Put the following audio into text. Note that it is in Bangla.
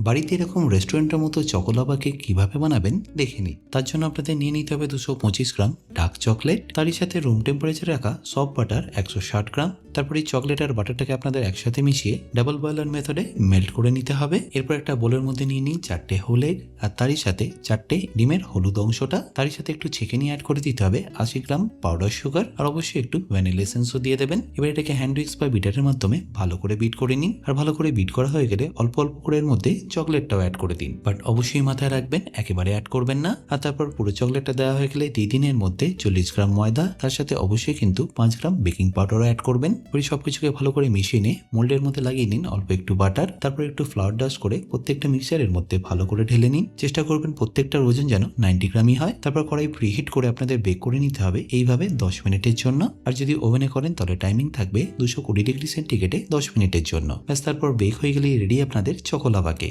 বাড়িতে এরকম রেস্টুরেন্টের মতো চকোলাবা কেক কীভাবে বানাবেন? দেখে তার জন্য আপনাদের নিয়ে নিতে হবে দুশো পঁচিশ গ্রাম ডার্ক চকলেট তারই সাথে রুম টেম্পারেচার রাখা সফট বাটার একশো ষাট গ্রাম তারপর এই চকলেট আর বাটারটাকে আপনাদের একসাথে মিশিয়ে ডাবল বয়লার মেথডে মেল্ট করে নিতে হবে। এরপর একটা বোলের মধ্যে নিয়ে নিন চারটে হোল এগ আর তারই সাথে চারটে ডিমের হলুদ অংশটা। তারই সাথে একটু চিকেনি অ্যাড করে দিতে হবে আশি গ্রাম পাউডার সুগার আর অবশ্যই একটু ভ্যানিলা এসেন্সও দিয়ে দেবেন। এবার এটাকে হ্যান্ড উইক্স বা বিটারের মাধ্যমে ভালো করে বিট করে নিন। আর ভালো করে বিট করা হয়ে গেলে অল্প অল্প করে এর মধ্যে চকলেটটাও অ্যাড করে দিন। বাট অবশ্যই মাথায় রাখবেন, একেবারে অ্যাড করবেন না। আর তারপর পুরো চকলেটটা দেওয়া হয়ে গেলে দিয়ে দিনের মধ্যে চল্লিশ গ্রাম ময়দা। তার সাথে অবশ্যই কিন্তু পাঁচ গ্রাম বেকিং পাউডারও অ্যাড করবেন। ওই সবকিছুকে ভালো করে মিশিয়ে নিয়ে মোল্ডের মধ্যে লাগিয়ে নিন অল্প একটু বাটার, তারপর একটু ফ্লাওয়ার ডাস্ট করে প্রত্যেকটা মিক্সারের মধ্যে ভালো করে ঢেলে নিন। চেষ্টা করবেন প্রত্যেকটার ওজন যেন নাইনটি গ্রামই হয়। তারপর কড়াই প্রিহিট করে আপনাদের বেক করে নিতে হবে এইভাবে দশ মিনিটের জন্য। আর যদি ওভেনে করেন তাহলে টাইমিং থাকবে দুশো কুড়ি ডিগ্রি সেন্টিগ্রেডে দশ মিনিটের জন্য। ব্যাস, তারপর বেক হয়ে গেলেই রেডি আপনাদের চকোলাভা কেক